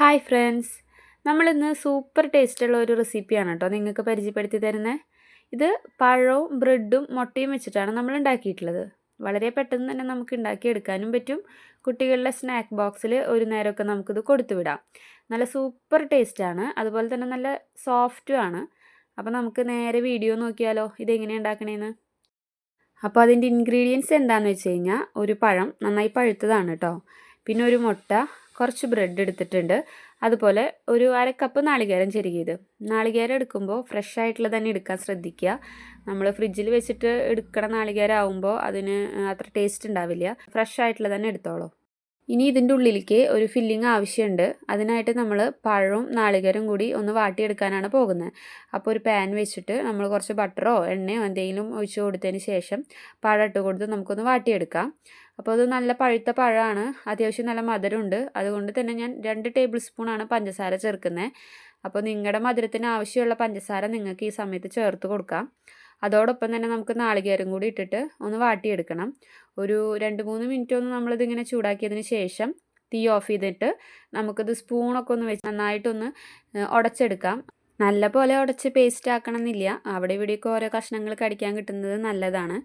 Hi friends നമ്മളിന്ന് super ടേസ്റ്റുള്ള ഒരു റെസിപ്പിയാണ് കേട്ടോ നിങ്ങൾക്ക് പരിചയപ്പെടുത്തി തരുന്നത് ഇത് പഴവും ബ്രെഡും മുട്ടയും വെച്ചിട്ടാണ് നമ്മൾ ഉണ്ടാക്കിയിട്ടുള്ളത്. വളരെ പെട്ടെന്ന് തന്നെ നമുക്ക് ഉണ്ടാക്കിയെടുക്കാനും പറ്റും. കുട്ടികളുടെ സ്നാക്ക് ബോക്സിൽ ഒരു നേരമൊക്കെ നമുക്കിത് കൊടുത്തു വിടാം. നല്ല സൂപ്പർ ടേസ്റ്റാണ് അതുപോലെ തന്നെ നല്ല സോഫ്റ്റും ആണ്. അപ്പോൾ നമുക്ക് നേരെ വീഡിയോ നോക്കിയാലോ ഇതെങ്ങനെയാണ് ഉണ്ടാക്കണേന്ന്? അപ്പോൾ അതിന്റെ ഇൻഗ്രീഡിയൻസ് എന്താണെന്ന് വെച്ച് കഴിഞ്ഞാൽ ഒരു പഴം നന്നായി പഴുത്തതാണ് കേട്ടോ പിന്നെ ഒരു മുട്ട കുറച്ച് ബ്രെഡ് എടുത്തിട്ടുണ്ട്. അതുപോലെ ഒരു അര കപ്പ് നാളികേരം ചെരുകിയത്. നാളികേരം എടുക്കുമ്പോൾ ഫ്രഷ് ആയിട്ടുള്ള തന്നെ എടുക്കാൻ ശ്രദ്ധിക്കുക. നമ്മൾ ഫ്രിഡ്ജിൽ വെച്ചിട്ട് എടുക്കണ നാളികേരം ആവുമ്പോൾ അതിന് അത്ര ടേസ്റ്റ് ഉണ്ടാവില്ല. ഫ്രഷ് ആയിട്ടുള്ള തന്നെ എടുത്തോളൂ. ഇനി ഇതിന്റെ ഉള്ളിലേക്ക് ഒരു ഫില്ലിംഗ് ആവശ്യമുണ്ട്. അതിനായിട്ട് നമ്മൾ പഴവും നാളികേരം കൂടി ഒന്ന് വാട്ടിയെടുക്കാനാണ് പോകുന്നത്. അപ്പോൾ ഒരു പാൻ വെച്ചിട്ട് നമ്മൾ കുറച്ച് ബട്ടറോ എണ്ണയോ എന്തെങ്കിലും ഒഴിച്ച് കൊടുത്തതിന് ശേഷം പഴം ഇട്ട് കൊടുത്ത് നമുക്കൊന്ന് വാട്ടിയെടുക്കാം. അപ്പോൾ അത് നല്ല പഴുത്ത പഴമാണ്. അത്യാവശ്യം നല്ല മധുരമുണ്ട്. അതുകൊണ്ട് തന്നെ ഞാൻ രണ്ട് ടേബിൾ സ്പൂണാണ് പഞ്ചസാര ചേർക്കുന്നത്. അപ്പോൾ നിങ്ങളുടെ മധുരത്തിന് ആവശ്യമുള്ള പഞ്ചസാര നിങ്ങൾക്ക് ഈ സമയത്ത് ചേർത്ത് കൊടുക്കാം. അതോടൊപ്പം തന്നെ നമുക്ക് നാളികേരം കൂടി ഇട്ടിട്ട് ഒന്ന് വാട്ടിയെടുക്കണം. ഒരു രണ്ട് മൂന്ന് മിനിറ്റ് ഒന്ന് നമ്മളിതിങ്ങനെ ചൂടാക്കിയതിന് ശേഷം തീ ഓഫ് ചെയ്തിട്ട് നമുക്കിത് സ്പൂണൊക്കെ ഒന്ന് വെച്ച് നന്നായിട്ടൊന്ന് ഉടച്ചെടുക്കാം. നല്ല പോലെ ഉടച്ച് പേസ്റ്റ് ആക്കണം എന്നില്ല അവിടെ ഇവിടെയൊക്കെ ഓരോ കഷ്ണങ്ങൾ കടിക്കാൻ കിട്ടുന്നത് നല്ലതാണ്.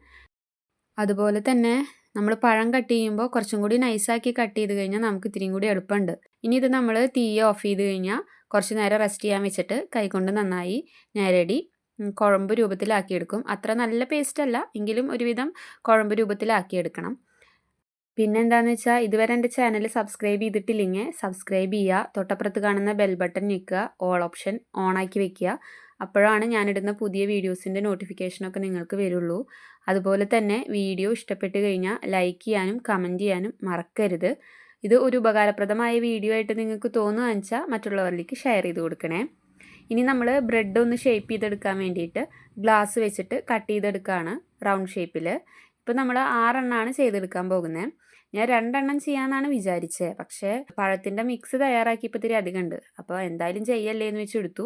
അതുപോലെ തന്നെ നമ്മൾ പഴം കട്ട് ചെയ്യുമ്പോൾ കുറച്ചും കൂടി നൈസാക്കി കട്ട് ചെയ്ത് കഴിഞ്ഞാൽ നമുക്ക് ഇത്തിരിയും കൂടി എളുപ്പമുണ്ട്. ഇനി ഇത് നമ്മൾ തീ ഓഫ് ചെയ്ത് കഴിഞ്ഞാൽ കുറച്ച് നേരം റെസ്റ്റ് ചെയ്യാൻ വെച്ചിട്ട് കൈകൊണ്ട് നന്നായി ഞരടി കുഴമ്പ് രൂപത്തിലാക്കിയെടുക്കും. അത്ര നല്ല പേസ്റ്റ് അല്ല. എങ്കിലും ഒരുവിധം കുഴമ്പ് രൂപത്തിലാക്കിയെടുക്കണം. പിന്നെ എന്താണെന്ന് വെച്ചാൽ ഇതുവരെ എന്റെ ചാനൽ സബ്സ്ക്രൈബ് ചെയ്തിട്ടില്ലെങ്കിൽ സബ്സ്ക്രൈബ് ചെയ്യുക തൊട്ടപ്പുറത്ത് കാണുന്ന ബെൽ ബട്ടൺ ഞെക്കുക. ഓൾ ഓപ്ഷൻ ഓൺ ആക്കി വെക്കുക. അപ്പോഴാണ് ഞാനിടുന്ന പുതിയ വീഡിയോസിന്റെ നോട്ടിഫിക്കേഷനൊക്കെ നിങ്ങൾക്ക് വരുള്ളൂ. അതുപോലെ തന്നെ വീഡിയോ ഇഷ്ടപ്പെട്ട് കഴിഞ്ഞാൽ ലൈക്ക് ചെയ്യാനും കമന്റ് ചെയ്യാനും മറക്കരുത്. ഇത് ഒരു ഉപകാരപ്രദമായ വീഡിയോ ആയിട്ട് നിങ്ങൾക്ക് തോന്നുകയെന്ന് വെച്ചാൽ മറ്റുള്ളവരിലേക്ക് ഷെയർ ചെയ്ത് കൊടുക്കണേ. ഇനി നമ്മൾ ബ്രെഡ് ഒന്ന് ഷേപ്പ് ചെയ്തെടുക്കാൻ വേണ്ടിയിട്ട് ഗ്ലാസ് വെച്ചിട്ട് കട്ട് ചെയ്തെടുക്കുകയാണ് റൗണ്ട് ഷേപ്പിൽ ഇപ്പോൾ നമ്മൾ ആറെണ്ണമാണ് ചെയ്തെടുക്കാൻ പോകുന്നത് ഞാൻ രണ്ടെണ്ണം ചെയ്യാമെന്നാണ് വിചാരിച്ചത് പക്ഷേ പഴത്തിന്റെ മിക്സ് തയ്യാറാക്കിയപ്പോൾ ഇത്തിരി അധികമുണ്ട് അപ്പോൾ എന്തായാലും ചെയ്യല്ലേ എന്ന് വെച്ചെടുത്തു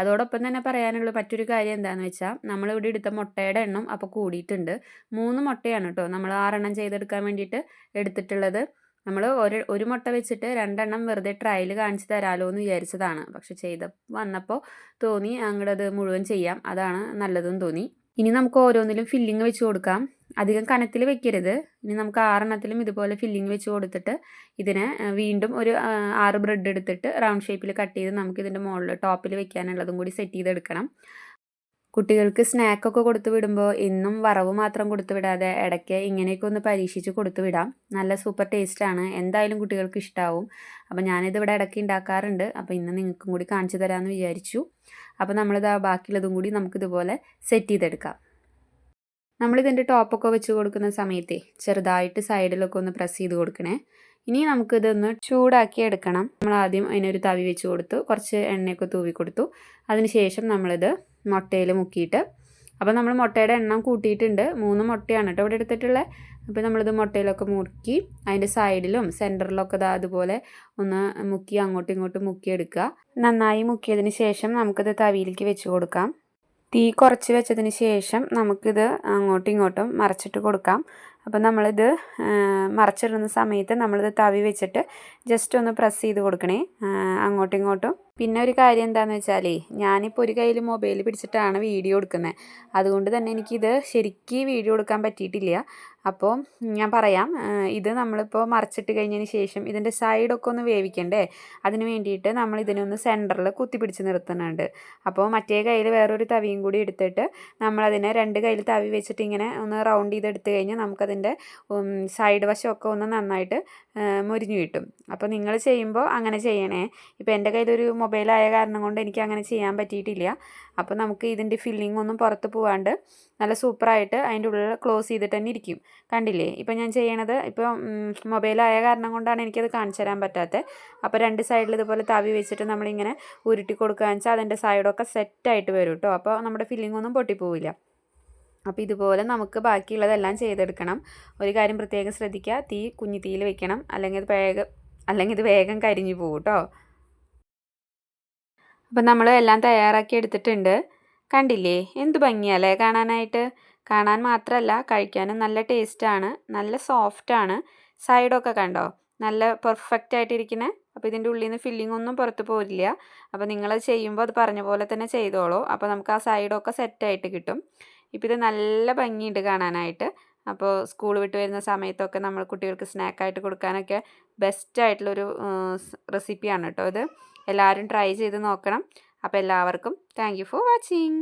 അതോടൊപ്പം തന്നെ പറയാനുള്ള മറ്റൊരു കാര്യം എന്താണെന്ന് വെച്ചാൽ നമ്മളിവിടെ എടുത്ത മുട്ടയുടെ എണ്ണം അപ്പോൾ കൂടിയിട്ടുണ്ട്. മൂന്ന് മുട്ടയാണ് കേട്ടോ നമ്മൾ ആറെണ്ണം ചെയ്തെടുക്കാൻ വേണ്ടിയിട്ട് എടുത്തിട്ടുള്ളത്. നമ്മൾ ഒരു ഒരു മുട്ട വെച്ചിട്ട് രണ്ടെണ്ണം വെറുതെ ട്രയൽ കാണിച്ചു തരാമല്ലോ എന്ന് വിചാരിച്ചതാണ്. പക്ഷെ ചെയ്ത വന്നപ്പോൾ തോന്നി അങ്ങോട്ടത് മുഴുവൻ ചെയ്യാം. അതാണ് നല്ലതെന്ന് തോന്നി. ഇനി നമുക്ക് ഓരോന്നിലും ഫില്ലിങ് വെച്ച് കൊടുക്കാം. അധികം കനത്തിൽ വെക്കരുത്. ഇനി നമുക്ക് ആറെണ്ണത്തിലും ഇതുപോലെ ഫില്ലിങ് വെച്ച് കൊടുത്തിട്ട് ഇതിനെ വീണ്ടും ഒരു ആറ് ബ്രെഡ് എടുത്തിട്ട് റൗണ്ട് ഷേപ്പിൽ കട്ട് ചെയ്ത് നമുക്ക് ഇതിന്റെ മുകളിൽ ടോപ്പിൽ വെക്കാനുള്ളതും കൂടി സെറ്റ് ചെയ്തെടുക്കണം. കുട്ടികൾക്ക് സ്നാക്കൊക്കെ കൊടുത്തു വിടുമ്പോൾ എന്നും വറവ് മാത്രം കൊടുത്തു വിടാതെ ഇടയ്ക്ക് ഇങ്ങനെയൊക്കെ ഒന്ന് പരീക്ഷിച്ച് കൊടുത്തു വിടാം. നല്ല സൂപ്പർ ടേസ്റ്റാണ് എന്തായാലും കുട്ടികൾക്ക് ഇഷ്ടാവും. അപ്പോൾ ഞാനിത് ഇവിടെ ഇടയ്ക്ക് ഉണ്ടാക്കാറുണ്ട് അപ്പോൾ ഇന്ന് നിങ്ങൾക്കും കൂടി കാണിച്ചു തരാമെന്ന് വിചാരിച്ചു. അപ്പോൾ നമ്മളിത് ബാക്കിയുള്ളതും കൂടി നമുക്കിതുപോലെ സെറ്റ് ചെയ്തെടുക്കാം. നമ്മളിതിന്റെ ടോപ്പൊക്കെ വെച്ച് കൊടുക്കുന്ന സമയത്തെ ചെറുതായിട്ട് സൈഡിലൊക്കെ ഒന്ന് പ്രസ് ചെയ്ത് കൊടുക്കണേ. ഇനി നമുക്കിതൊന്ന് ചൂടാക്കി എടുക്കണം. നമ്മൾ ആദ്യം അതിനൊരു തവി വെച്ച് കൊടുത്തു. കുറച്ച് എണ്ണയൊക്കെ തൂവി കൊടുത്തു. അതിനുശേഷം നമ്മളിത് മുട്ടയിൽ മുക്കിയിട്ട് അപ്പോൾ നമ്മൾ മുട്ടയുടെ എണ്ണം കൂട്ടിയിട്ടുണ്ട്. മൂന്ന് മുട്ടയാണ് കേട്ടോ ഇവിടെ എടുത്തിട്ടുള്ളത് അപ്പോൾ നമ്മളിത് മുട്ടയിലൊക്കെ മുക്കി അതിന്റെ സൈഡിലും സെന്ററിലൊക്കെ ഇതാ അതുപോലെ ഒന്ന് മുക്കി അങ്ങോട്ടും ഇങ്ങോട്ടും മുക്കിയെടുക്കുക. നന്നായി മുക്കിയതിന് ശേഷം നമുക്കിത് തവിയിലേക്ക് വെച്ച് കൊടുക്കാം. തീ കുറച്ച് വെച്ചതിന് ശേഷം നമുക്കിത് അങ്ങോട്ടും ഇങ്ങോട്ടും മറച്ചിട്ട് കൊടുക്കാം. അപ്പോൾ നമ്മളിത് മറച്ചിടുന്ന സമയത്ത് നമ്മളിത് തവി വെച്ചിട്ട് ജസ്റ്റ് ഒന്ന് പ്രസ് ചെയ്ത് കൊടുക്കണേ. അങ്ങോട്ടും ഇങ്ങോട്ടും. പിന്നെ ഒരു കാര്യം എന്താണെന്ന് വെച്ചാൽ ഞാനിപ്പോൾ ഒരു കയ്യിൽ മൊബൈൽ പിടിച്ചിട്ടാണ് വീഡിയോ എടുക്കുന്നത് അതുകൊണ്ട് തന്നെ എനിക്കിത് ശരിക്കും വീഡിയോ എടുക്കാൻ പറ്റിയിട്ടില്ല. അപ്പോൾ ഞാൻ പറയാം ഇത് നമ്മളിപ്പോൾ മറിച്ചിട്ട് കഴിഞ്ഞതിന് ശേഷം ഇതിന്റെ സൈഡൊക്കെ ഒന്ന് വേവിക്കണ്ടേ? അതിന് വേണ്ടിയിട്ട് നമ്മൾ ഇതിനൊന്ന് സെന്ററിൽ കുത്തിപ്പിടിച്ച് നിർത്തുന്നുണ്ട്. അപ്പോൾ മറ്റേ കയ്യിൽ വേറൊരു തവിയും കൂടി എടുത്തിട്ട് നമ്മളതിനെ രണ്ട് കയ്യിൽ തവി വെച്ചിട്ട് ഇങ്ങനെ ഒന്ന് റൗണ്ട് ചെയ്തെടുത്ത് കഴിഞ്ഞാൽ നമുക്കതിന്റെ സൈഡ് വശമൊക്കെ ഒന്ന് നന്നായിട്ട് മുരിഞ്ഞു കിട്ടും. അപ്പോൾ നിങ്ങൾ ചെയ്യുമ്പോൾ അങ്ങനെ ചെയ്യണേ. ഇപ്പോൾ എന്റെ കയ്യിലൊരു മൊബൈലായ കാരണം കൊണ്ട് എനിക്ക് അങ്ങനെ ചെയ്യാൻ പറ്റിയിട്ടില്ല. അപ്പോൾ നമുക്ക് ഇതിന്റെ ഫില്ലിംഗ് ഒന്നും പുറത്ത് പോവാണ്ട് നല്ല സൂപ്പറായിട്ട് അതിന്റെ ഉള്ളിൽ ക്ലോസ് ചെയ്തിട്ട് തന്നെ ഇരിക്കും. കണ്ടില്ലേ? ഇപ്പം ഞാൻ ചെയ്യണത് ഇപ്പോൾ മൊബൈലായ കാരണം കൊണ്ടാണ് എനിക്കത് കാണിച്ചു തരാൻ പറ്റാത്തത് അപ്പോൾ രണ്ട് സൈഡിൽ ഇതുപോലെ തവി വെച്ചിട്ട് നമ്മളിങ്ങനെ ഉരുട്ടി കൊടുക്കുകയെന്ന് വെച്ചാൽ അതിന്റെ സൈഡൊക്കെ സെറ്റായിട്ട് വരും കേട്ടോ അപ്പോൾ നമ്മുടെ ഫില്ലിംഗ് ഒന്നും പൊട്ടിപ്പോവില്ല. അപ്പോൾ ഇതുപോലെ നമുക്ക് ബാക്കിയുള്ളതെല്ലാം ചെയ്തെടുക്കണം. ഒരു കാര്യം പ്രത്യേകം ശ്രദ്ധിക്കുക. തീ കുഞ്ഞു തീയിൽ വെക്കണം. അല്ലെങ്കിൽ ഇത് വേഗം അല്ലെങ്കിൽ ഇത് വേഗം കരിഞ്ഞു പോകും കേട്ടോ അപ്പം നമ്മൾ എല്ലാം തയ്യാറാക്കി എടുത്തിട്ടുണ്ട്. കണ്ടില്ലേ? എന്ത് ഭംഗിയല്ലേ കാണാനായിട്ട്. കാണാൻ മാത്രമല്ല കഴിക്കാനും നല്ല ടേസ്റ്റാണ് നല്ല സോഫ്റ്റാണ്. സൈഡൊക്കെ കണ്ടോ? നല്ല പെർഫെക്റ്റ് ആയിട്ടിരിക്കുന്നത് അപ്പോൾ ഇതിന്റെ ഉള്ളിൽ നിന്ന് ഫില്ലിംഗ് ഒന്നും പുറത്ത് പോരില്ല. അപ്പോൾ നിങ്ങൾ ചെയ്യുമ്പോൾ അത് പറഞ്ഞ പോലെ തന്നെ ചെയ്തോളൂ. അപ്പോൾ നമുക്ക് ആ സൈഡൊക്കെ സെറ്റായിട്ട് കിട്ടും. ഇപ്പോൾ ഇത് നല്ല ഭംഗിയുണ്ട് കാണാനായിട്ട്. അപ്പോൾ സ്കൂൾ വിട്ട് വരുന്ന സമയത്തൊക്കെ നമ്മൾ കുട്ടികൾക്ക് സ്നാക്കായിട്ട് കൊടുക്കാനൊക്കെ ബെസ്റ്റ് ആയിട്ടുള്ളൊരു റെസിപ്പിയാണ് കേട്ടോ ഇത്. എല്ലാവരും ട്രൈ ചെയ്ത് നോക്കണം. അപ്പോൾ എല്ലാവർക്കും താങ്ക് ഫോർ വാച്ചിങ്